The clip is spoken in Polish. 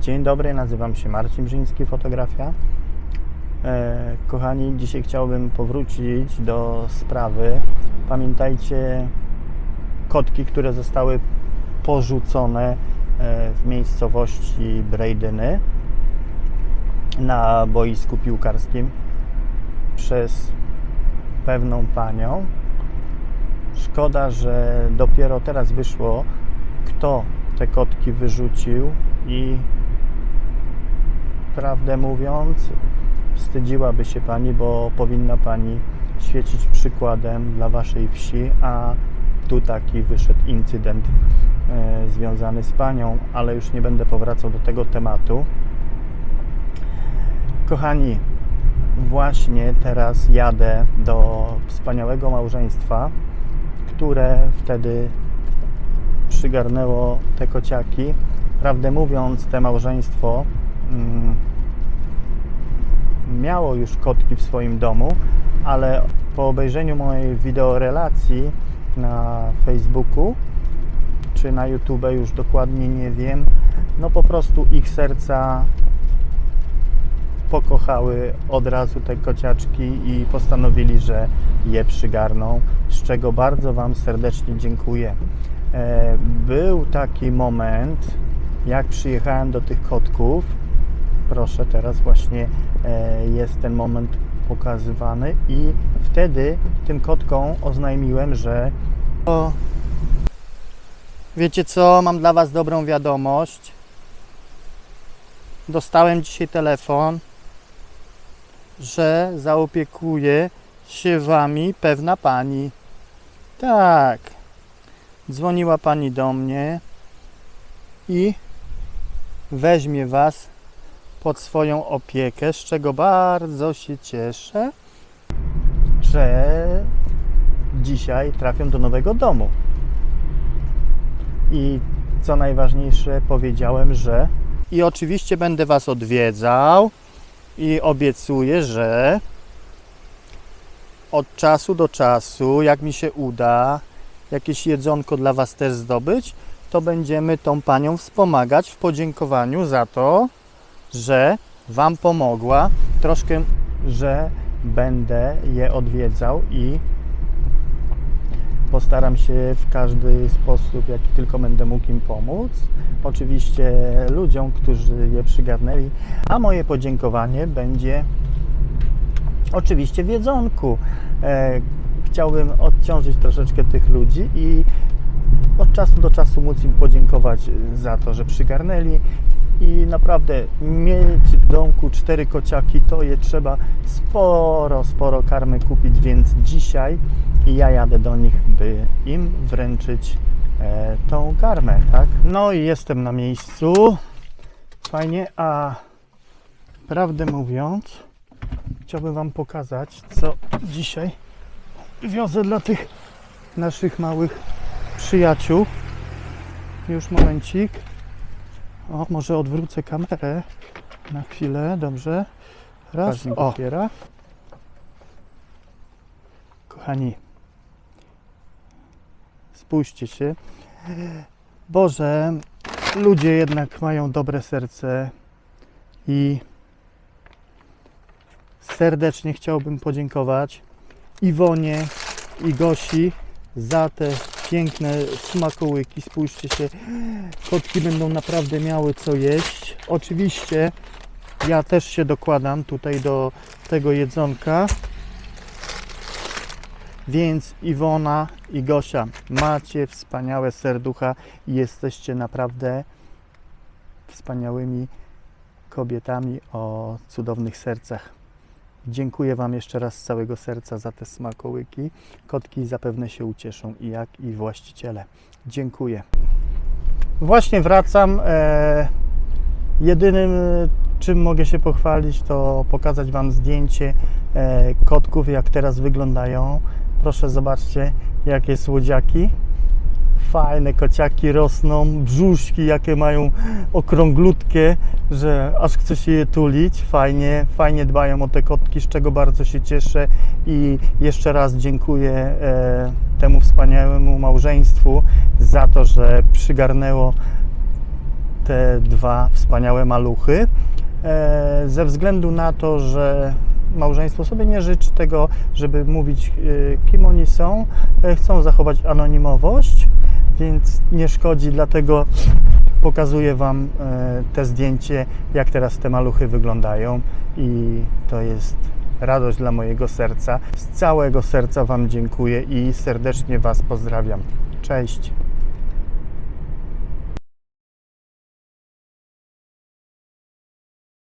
Dzień dobry, nazywam się Marcin Brzyński, fotografia. E, kochani, dzisiaj chciałbym powrócić do sprawy. Pamiętajcie kotki, które zostały porzucone e, w miejscowości Brejdyny na boisku piłkarskim przez pewną panią. Szkoda, że dopiero teraz wyszło, kto te kotki wyrzucił i prawdę mówiąc, wstydziłaby się Pani, bo powinna Pani świecić przykładem dla Waszej wsi, a tu taki wyszedł incydent e, związany z Panią, ale już nie będę powracał do tego tematu. Kochani, właśnie teraz jadę do wspaniałego małżeństwa, które wtedy przygarnęło te kociaki. Prawdę mówiąc, te małżeństwo miało już kotki w swoim domu, ale po obejrzeniu mojej wideorelacji na Facebooku czy na YouTube, już dokładnie nie wiem, no po prostu ich serca pokochały od razu te kociaczki i postanowili, że je przygarną, z czego bardzo Wam serdecznie dziękuję. E, Był taki moment, jak przyjechałem do tych kotków. Proszę, teraz właśnie e, jest ten moment pokazywany, i wtedy tym kotkom oznajmiłem, że. O, wiecie co? Mam dla Was dobrą wiadomość. Dostałem dzisiaj telefon, że zaopiekuje się Wami pewna pani. Tak. Dzwoniła pani do mnie i weźmie Was pod swoją opiekę, z czego bardzo się cieszę, że dzisiaj trafią do nowego domu. I co najważniejsze, powiedziałem, że i oczywiście będę Was odwiedzał i obiecuję, że od czasu do czasu, jak mi się uda, jakieś jedzonko dla Was też zdobyć, to będziemy tą panią wspomagać w podziękowaniu za to, że Wam pomogła. Troszkę, że będę je odwiedzał i postaram się w każdy sposób, jaki tylko będę mógł im pomóc. Oczywiście ludziom, którzy je przygarnęli, a moje podziękowanie będzie oczywiście w jedzonku. E, chciałbym odciążyć troszeczkę tych ludzi i od czasu do czasu móc im podziękować za to, że przygarnęli i naprawdę mieć w domku cztery kociaki, to je trzeba sporo, sporo karmy kupić, więc dzisiaj ja jadę do nich, by im wręczyć e, tą karmę, tak? No i jestem na miejscu. Fajnie, a prawdę mówiąc, chciałbym Wam pokazać, co dzisiaj wiozę dla tych naszych małych przyjaciół. Już momencik. O, może odwrócę kamerę na chwilę, dobrze. Raz, o. Otwiera. Kochani, spójrzcie się. Boże, ludzie jednak mają dobre serce i serdecznie chciałbym podziękować Iwonie i Gosi za te piękne smakołyki. Spójrzcie się, kotki będą naprawdę miały co jeść. Oczywiście ja też się dokładam tutaj do tego jedzonka. Więc Iwona i Gosia, macie wspaniałe serducha i jesteście naprawdę wspaniałymi kobietami o cudownych sercach. Dziękuję Wam jeszcze raz z całego serca za te smakołyki. Kotki zapewne się ucieszą i jak i właściciele. Dziękuję. Właśnie wracam. E, jedynym czym mogę się pochwalić to pokazać Wam zdjęcie e, kotków jak teraz wyglądają. Proszę zobaczcie jakie słodziaki. Fajne kociaki rosną, brzuszki jakie mają okrąglutkie, że aż chce się je tulić. Fajnie, fajnie dbają o te kotki, z czego bardzo się cieszę i jeszcze raz dziękuję e, temu wspaniałemu małżeństwu za to, że przygarnęło te dwa wspaniałe maluchy. E, Ze względu na to, że małżeństwo sobie nie życzy tego, żeby mówić, e, kim oni są, e, chcą zachować anonimowość, więc nie szkodzi, dlatego pokazuję Wam e, te zdjęcie, jak teraz te maluchy wyglądają i to jest radość dla mojego serca. Z całego serca Wam dziękuję i serdecznie Was pozdrawiam. Cześć!